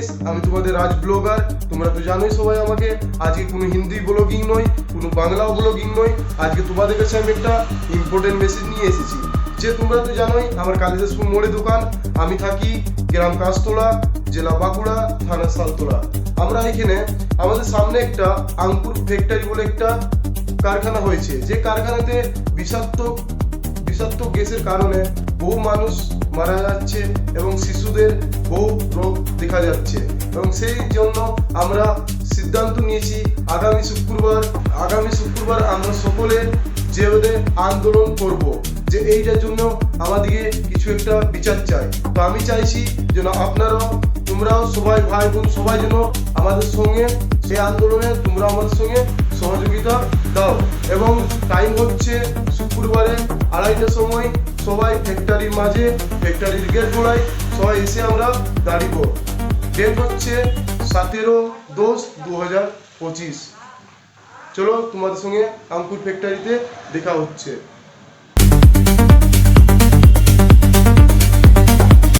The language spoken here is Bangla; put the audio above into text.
Guys, আমি তোমাদের রাজ ব্লগার তোমরা তো জানোই সবাই আমাকে। আজকে কোনো হিন্দি ব্লগিং নয় কোনো বাংলা ব্লগিং নয়। আজকে তোমাদের কাছে আমি একটা ইম্পর্টেন্ট মেসেজ নিয়ে এসেছি। যে তোমরা তো জানোই আমার কালিদাসপুর মোড়ে দোকান। আমি থাকি গ্রাম কাশতলা জেলা বাঁকুড়া থানা সালতলা আমরা এখানে আমাদের সামনে একটা আঙ্কুর ফ্যাক্টরি বলে একটা কারখানা হয়েছে। যে কারখানাতে বিষাক্ত বিষাক্ত গ্যাসের কারণে বহু মানুষ মারা যাচ্ছে এবং শিশুদের বহু রোগ দেখা যাচ্ছে। এবং সেই জন্য আমরা সিদ্ধান্ত নিয়েছি, আগামী শুক্রবার আগামী শুক্রবার আমরা সকলে যে ওদের আন্দোলন করব, যে এইটার জন্য আমাদেরকে কিছু একটা বিচার চাই। তো আমি চাইছি যেন আপনারাও, তোমরাও সবাই ভাই বোন সবাই যেন আমাদের সঙ্গে সেই আন্দোলনে তোমরা আমাদের সঙ্গে সহযোগিতা দাও। এবং টাইম হচ্ছে শুক্রবারে আড়াইটার সময় সবাই ফ্যাক্টরির মাঝে ফ্যাক্টরির গেট গোড়ায় সবাই এসে আমরা দাঁড়িব। ডেট হচ্ছে সতেরো দশ দু হাজার পঁচিশ। চলো তোমাদের সঙ্গে আঙ্কুর ফ্যাক্টরিতে দেখা হচ্ছে।